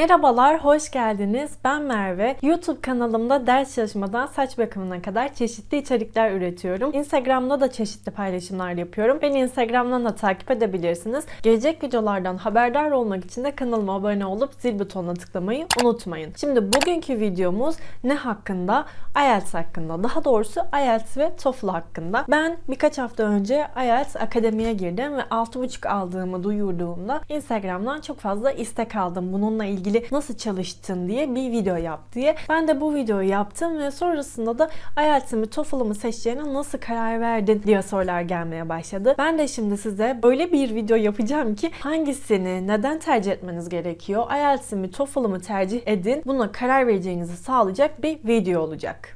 Merhabalar, hoş geldiniz. Ben Merve. YouTube kanalımda ders çalışmadan saç bakımına kadar çeşitli içerikler üretiyorum. Instagram'da da çeşitli paylaşımlar yapıyorum. Beni Instagram'dan da takip edebilirsiniz. Gelecek videolardan haberdar olmak için de kanalıma abone olup zil butonuna tıklamayı unutmayın. Şimdi bugünkü videomuz ne hakkında? IELTS hakkında. Daha doğrusu IELTS ve TOEFL hakkında. Ben birkaç hafta önce IELTS Akademi'ye girdim ve 6.5 aldığımı duyurduğumda Instagram'dan çok fazla istek aldım. Bununla ilgili nasıl çalıştın diye bir video yap diye. Ben de bu videoyu yaptım ve sonrasında da IELTS'imi TOEFL'ımı seçeceğine nasıl karar verdin diye sorular gelmeye başladı. Ben de şimdi size böyle bir video yapacağım ki hangisini neden tercih etmeniz gerekiyor? IELTS'imi TOEFL'ımı tercih edin. Buna karar vereceğinizi sağlayacak bir video olacak.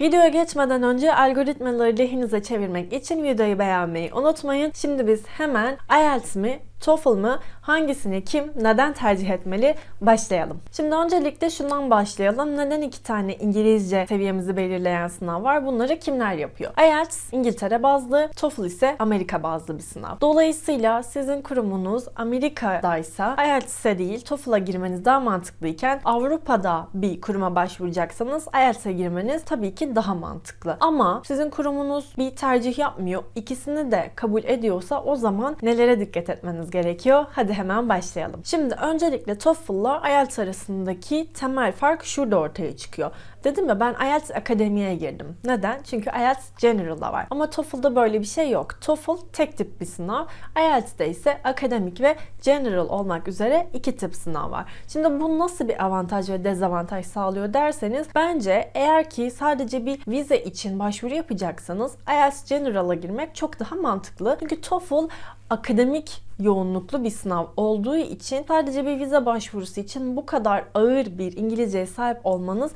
Videoya geçmeden önce algoritmaları lehinize çevirmek için videoyu beğenmeyi unutmayın. Şimdi biz hemen IELTS mi TOEFL mı hangisini kim neden tercih etmeli başlayalım. Şimdi öncelikle şundan başlayalım. Neden iki tane İngilizce seviyemizi belirleyen sınav var? Bunları kimler yapıyor? IELTS İngiltere bazlı, TOEFL ise Amerika bazlı bir sınav. Dolayısıyla sizin kurumunuz Amerika'daysa IELTS'e değil TOEFL'a girmeniz daha mantıklıyken Avrupa'da bir kuruma başvuracaksanız IELTS'e girmeniz tabii ki daha mantıklı. Ama sizin kurumunuz bir tercih yapmıyor. İkisini de kabul ediyorsa o zaman nelere dikkat etmeniz gerekiyor? Hadi hemen başlayalım. Şimdi öncelikle TOEFL'la IELTS arasındaki temel fark şurada ortaya çıkıyor. Dedim ya ben IELTS Akademi'ye girdim. Neden? Çünkü IELTS General'da var. Ama TOEFL'da böyle bir şey yok. TOEFL tek tip bir sınav. IELTS'de ise akademik ve general olmak üzere iki tip sınav var. Şimdi bu nasıl bir avantaj ve dezavantaj sağlıyor derseniz bence eğer ki sadece bir vize için başvuru yapacaksanız IELTS General'a girmek çok daha mantıklı. Çünkü TOEFL akademik yoğunluklu bir sınav olduğu için sadece bir vize başvurusu için bu kadar ağır bir İngilizceye sahip olmanız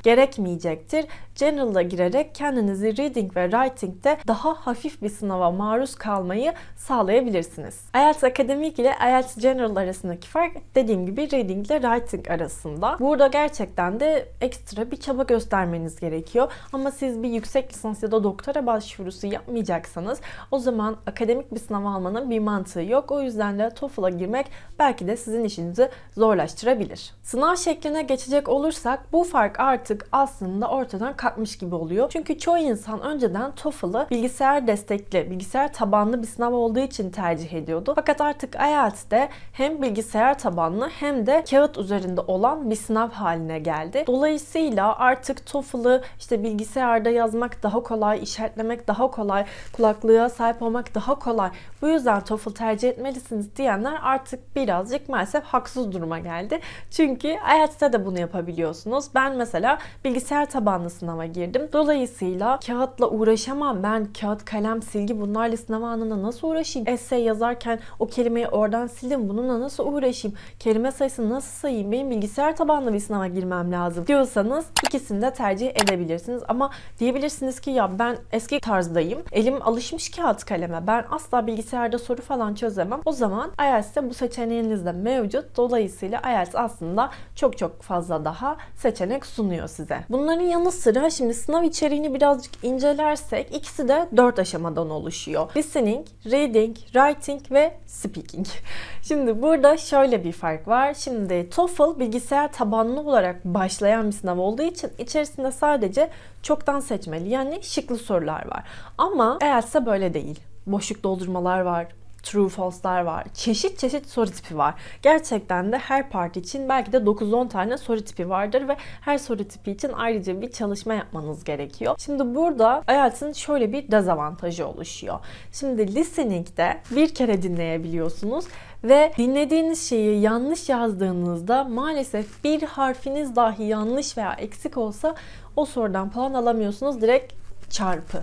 gerekmeyecektir. General'a girerek kendinizi reading ve writing'de daha hafif bir sınava maruz kalmayı sağlayabilirsiniz. IELTS Akademik ile IELTS General arasındaki fark dediğim gibi reading ile writing arasında. Burada gerçekten de ekstra bir çaba göstermeniz gerekiyor. Ama siz bir yüksek lisans ya da doktora başvurusu yapmayacaksanız o zaman akademik bir sınav almanın bir mantığı yok. O yüzden de TOEFL'a girmek belki de sizin işinizi zorlaştırabilir. Sınav şekline geçecek olursak bu fark artık aslında ortadan kalkmış gibi oluyor. Çünkü çoğu insan önceden TOEFL'ı bilgisayar destekli, bilgisayar tabanlı bir sınav olduğu için tercih ediyordu. Fakat artık IELTS'de hem bilgisayar tabanlı hem de kağıt üzerinde olan bir sınav haline geldi. Dolayısıyla artık TOEFL'ı işte bilgisayarda yazmak daha kolay, işaretlemek daha kolay, kulaklığa sahip olmak daha kolay. Bu yüzden TOEFL tercih etmelisiniz diyenler artık birazcık maalesef haksız duruma geldi. Çünkü IELTS'te de bunu yapabiliyorsunuz. Ben mesela bilgisayar tabanlı sınava girdim. Dolayısıyla kağıtla uğraşamam. Ben kağıt, kalem, silgi bunlarla sınav anında nasıl uğraşayım? Essay yazarken o kelimeyi oradan sildim. Bununla nasıl uğraşayım? Kelime sayısını nasıl sayayım? Benim bilgisayar tabanlı bir sınava girmem lazım diyorsanız ikisini de tercih edebilirsiniz. Ama diyebilirsiniz ki ya ben eski tarzdayım. Elim alışmış kağıt kaleme. Ben asla bilgisayarda soru falan çözemem. O zaman IELTS'te bu seçeneğiniz de mevcut. Dolayısıyla IELTS aslında çok çok fazla daha seçenek sunuyor size. Bunların yanı sıra şimdi sınav içeriğini birazcık incelersek ikisi de 4 aşamadan oluşuyor. Listening, reading, writing ve speaking. Şimdi burada şöyle bir fark var. Şimdi TOEFL bilgisayar tabanlı olarak başlayan bir sınav olduğu için içerisinde sadece çoktan seçmeli yani şıklı sorular var. Ama IELTS'e böyle değil. Boşluk doldurmalar var, true false'lar var. Çeşit çeşit soru tipi var. Gerçekten de her part için belki de 9-10 tane soru tipi vardır ve her soru tipi için ayrıca bir çalışma yapmanız gerekiyor. Şimdi burada IELTS'in şöyle bir dezavantajı oluşuyor. Şimdi listening'de bir kere dinleyebiliyorsunuz ve dinlediğiniz şeyi yanlış yazdığınızda maalesef bir harfiniz dahi yanlış veya eksik olsa o sorudan puan alamıyorsunuz. Direkt çarpı.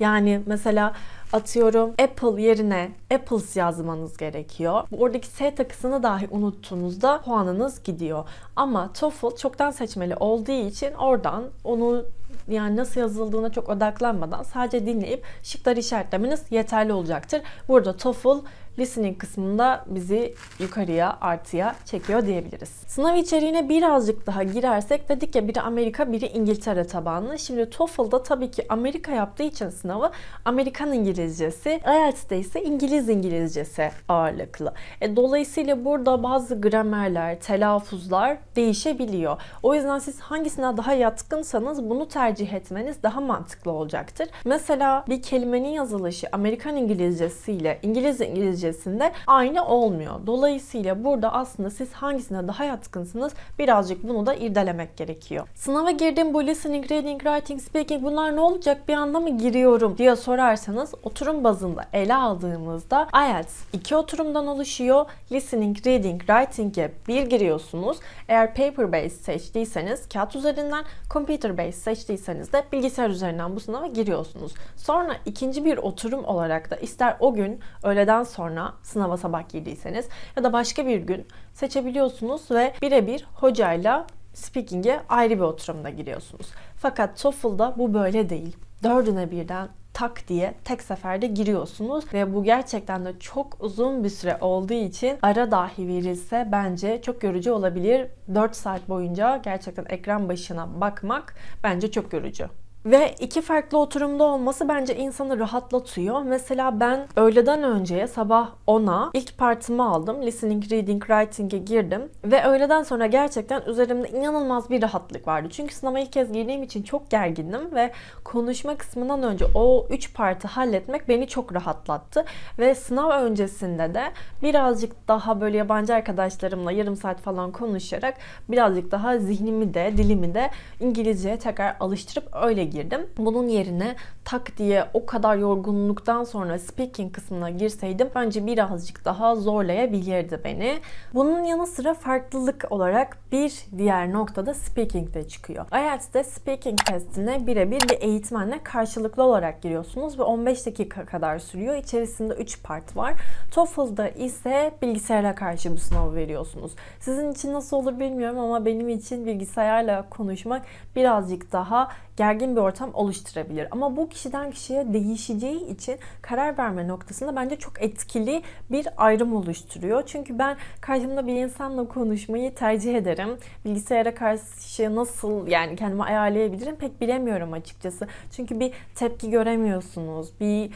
Yani mesela atıyorum Apple yerine Apples yazmanız gerekiyor. Oradaki S takısını dahi unuttuğunuzda puanınız gidiyor. Ama TOEFL çoktan seçmeli olduğu için oradan onu yani nasıl yazıldığına çok odaklanmadan sadece dinleyip şıkları işaretlemeniz yeterli olacaktır. Burada TOEFL listening kısmında bizi yukarıya, artıya çekiyor diyebiliriz. Sınav içeriğine birazcık daha girersek dedik ya biri Amerika, biri İngiltere tabanlı. Şimdi TOEFL'da tabii ki Amerika yaptığı için sınavı Amerikan İngilizcesi, IELTS'te ise İngiliz İngilizcesi ağırlıklı. E, dolayısıyla burada bazı gramerler, telaffuzlar değişebiliyor. O yüzden siz hangisine daha yatkınsanız bunu tercih etmeniz daha mantıklı olacaktır. Mesela bir kelimenin yazılışı Amerikan İngilizcesi ile İngiliz İngilizcesinde aynı olmuyor. Dolayısıyla burada aslında siz hangisine daha yatkınsınız birazcık bunu da irdelemek gerekiyor. Sınava girdim bu listening, reading, writing, speaking bunlar ne olacak bir anda mı giriyorum diye sorarsanız oturum bazında ele aldığımızda IELTS iki oturumdan oluşuyor. Listening, reading, writing'e bir giriyorsunuz. Eğer paper based seçtiyseniz kağıt üzerinden, computer based seçtiyseniz de bilgisayar üzerinden bu sınava giriyorsunuz. Sonra ikinci bir oturum olarak da ister o gün öğleden sonra sınava sabah girdiyseniz ya da başka bir gün seçebiliyorsunuz ve birebir hocayla speaking'e ayrı bir oturumda giriyorsunuz. Fakat TOEFL'da bu böyle değil. Dördüne birden tak diye tek seferde giriyorsunuz ve bu gerçekten de çok uzun bir süre olduğu için ara dahi verilse bence çok yorucu olabilir. 4 saat boyunca gerçekten ekran başına bakmak bence çok yorucu. Ve iki farklı oturumda olması bence insanı rahatlatıyor. Mesela ben öğleden önceye sabah 10'a ilk partımı aldım. Listening, reading, writing'e girdim. Ve öğleden sonra gerçekten üzerimde inanılmaz bir rahatlık vardı. Çünkü sınava ilk kez girdiğim için çok gergindim ve konuşma kısmından önce o 3 parti halletmek beni çok rahatlattı. Ve sınav öncesinde de birazcık daha böyle yabancı arkadaşlarımla yarım saat falan konuşarak birazcık daha zihnimi de dilimi de İngilizceye tekrar alıştırıp öyle girdim. Bunun yerine tak diye o kadar yorgunluktan sonra speaking kısmına girseydim bence birazcık daha zorlayabilirdi beni. Bunun yanı sıra farklılık olarak bir diğer noktada speaking de çıkıyor. IELTS'de speaking testine birebir bir eğitmenle karşılıklı olarak giriyorsunuz ve 15 dakika kadar sürüyor. İçerisinde 3 part var. TOEFL'da ise bilgisayara karşı bu sınavı veriyorsunuz. Sizin için nasıl olur bilmiyorum ama benim için bilgisayarla konuşmak birazcık daha gergin bir ortam oluşturabilir. Ama bu kişiden kişiye değişeceği için karar verme noktasında bence çok etkili bir ayrım oluşturuyor. Çünkü ben karşımda bir insanla konuşmayı tercih ederim. Bilgisayara karşı nasıl yani kendimi ayarlayabilirim pek bilemiyorum açıkçası. Çünkü bir tepki göremiyorsunuz. Bir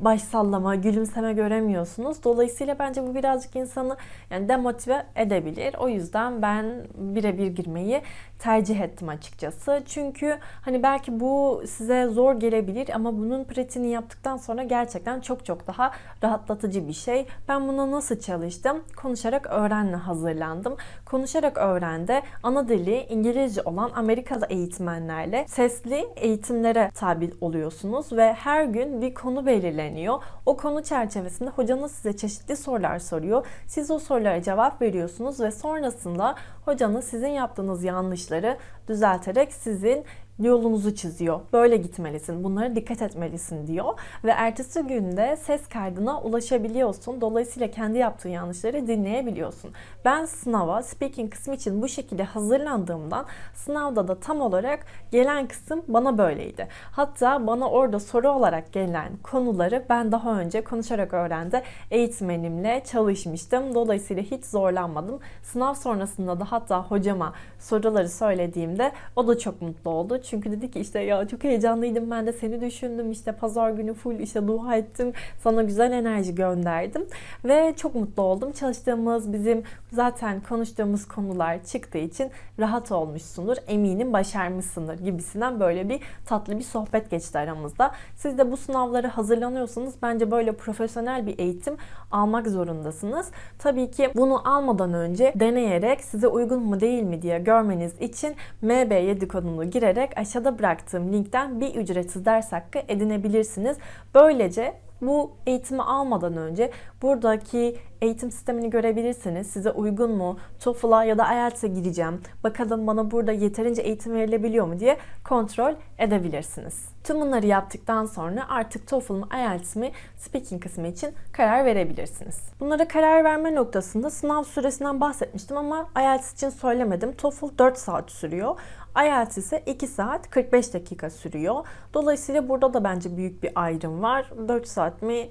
baş sallama, gülümseme göremiyorsunuz. Dolayısıyla bence bu birazcık insanı yani demotive edebilir. O yüzden ben birebir girmeyi tercih ettim açıkçası. Çünkü hani belki bu size zor gelebilir ama bunun pratiğini yaptıktan sonra gerçekten çok çok daha rahatlatıcı bir şey. Ben buna nasıl çalıştım? Konuşarak öğrenle hazırlandım. Konuşarak öğrende ana dili İngilizce olan Amerikalı eğitmenlerle sesli eğitimlere tabi oluyorsunuz ve her gün bir konu belirleniyor. O konu çerçevesinde hocanız size çeşitli sorular soruyor. Siz o sorulara cevap veriyorsunuz ve sonrasında hocanız sizin yaptığınız yanlışları düzelterek sizin yolunuzu çiziyor. Böyle gitmelisin, bunlara dikkat etmelisin diyor. Ve ertesi günde ses kaydına ulaşabiliyorsun. Dolayısıyla kendi yaptığın yanlışları dinleyebiliyorsun. Ben sınava, speaking kısmı için bu şekilde hazırlandığımdan sınavda da tam olarak gelen kısım bana böyleydi. Hatta bana orada soru olarak gelen konuları ben daha önce konuşarak öğrendi eğitmenimle çalışmıştım. Dolayısıyla hiç zorlanmadım. Sınav sonrasında da hatta hocama soruları söylediğimde o da çok mutlu oldu. Çünkü dedi ki işte ya çok heyecanlıydım ben de seni düşündüm işte pazar günü full işte dua ettim sana güzel enerji gönderdim ve çok mutlu oldum. Çalıştığımız bizim zaten konuştuğumuz konular çıktığı için rahat olmuşsundur. Eminim başarmışsındır gibisinden böyle bir tatlı bir sohbet geçti aramızda. Siz de bu sınavlara hazırlanıyorsanız bence böyle profesyonel bir eğitim almak zorundasınız. Tabii ki bunu almadan önce deneyerek size uygun mu değil mi diye görmeniz için MB7 kodunu girerek aşağıda bıraktığım linkten bir ücretsiz ders hakkı edinebilirsiniz. Böylece bu eğitimi almadan önce buradaki eğitim sistemini görebilirsiniz. Size uygun mu? TOEFL'a ya da IELTS'e gireceğim. Bakalım bana burada yeterince eğitim verilebiliyor mu diye kontrol edebilirsiniz. Tüm bunları yaptıktan sonra artık TOEFL mı IELTS mi speaking kısmı için karar verebilirsiniz. Bunlara karar verme noktasında sınav süresinden bahsetmiştim ama IELTS için söylemedim. TOEFL 4 saat sürüyor. IELTS ise 2 saat 45 dakika sürüyor. Dolayısıyla burada da bence büyük bir ayrım var. 4 saat mi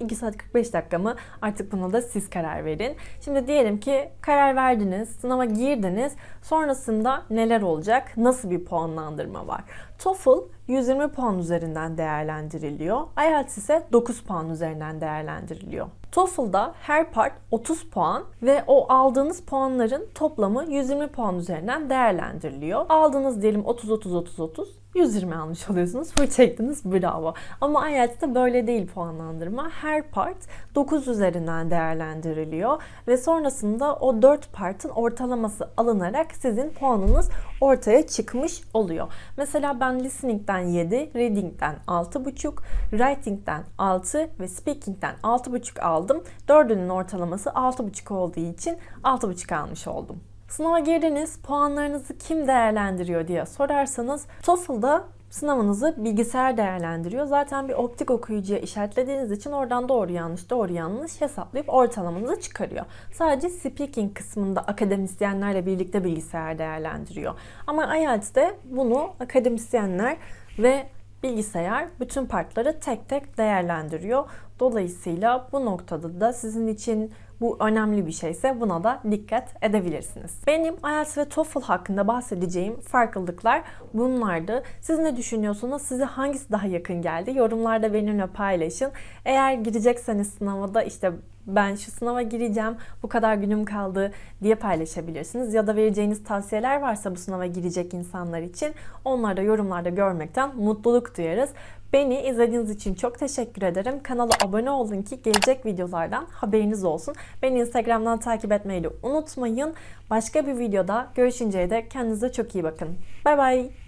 2 saat 45 dakika mı? Artık buna da siz karar verin. Şimdi diyelim ki karar verdiniz, sınava girdiniz. Sonrasında neler olacak? Nasıl bir puanlandırma var? TOEFL 120 puan üzerinden değerlendiriliyor. IELTS ise 9 puan üzerinden değerlendiriliyor. TOEFL'da her part 30 puan ve o aldığınız puanların toplamı 120 puan üzerinden değerlendiriliyor. Aldığınız diyelim 30 30 30 30 120 almış oluyorsunuz. Full çektiniz bravo. Ama IELTS'te böyle değil puanlandırma. Her part 9 üzerinden değerlendiriliyor ve sonrasında o 4 partın ortalaması alınarak sizin puanınız ortaya çıkmış oluyor. Mesela ben listening'den 7, reading'den 6,5, writing'den 6 ve speaking'den 6,5 aldım. Dördünün ortalaması 6,5 olduğu için 6,5 almış oldum. Sınava girdiniz, puanlarınızı kim değerlendiriyor diye sorarsanız TOEFL'da sınavınızı bilgisayar değerlendiriyor. Zaten bir optik okuyucuya işaretlediğiniz için oradan doğru yanlış doğru yanlış hesaplayıp ortalamanızı çıkarıyor. Sadece speaking kısmında akademisyenlerle birlikte bilgisayar değerlendiriyor. Ama IELTS'de bunu akademisyenler ve bilgisayar bütün partları tek tek değerlendiriyor. Dolayısıyla bu noktada da sizin için bu önemli bir şeyse buna da dikkat edebilirsiniz. Benim IELTS ve TOEFL hakkında bahsedeceğim farklılıklar bunlardı. Siz ne düşünüyorsunuz? Size hangisi daha yakın geldi? Yorumlarda benimle paylaşın. Eğer girecekseniz sınava da işte ben şu sınava gireceğim, bu kadar günüm kaldı diye paylaşabilirsiniz. Ya da vereceğiniz tavsiyeler varsa bu sınava girecek insanlar için onları da yorumlarda görmekten mutluluk duyarız. Beni izlediğiniz için çok teşekkür ederim. Kanala abone olun ki gelecek videolardan haberiniz olsun. Beni Instagram'dan takip etmeyi de unutmayın. Başka bir videoda görüşünceye dek kendinize çok iyi bakın. Bay bay.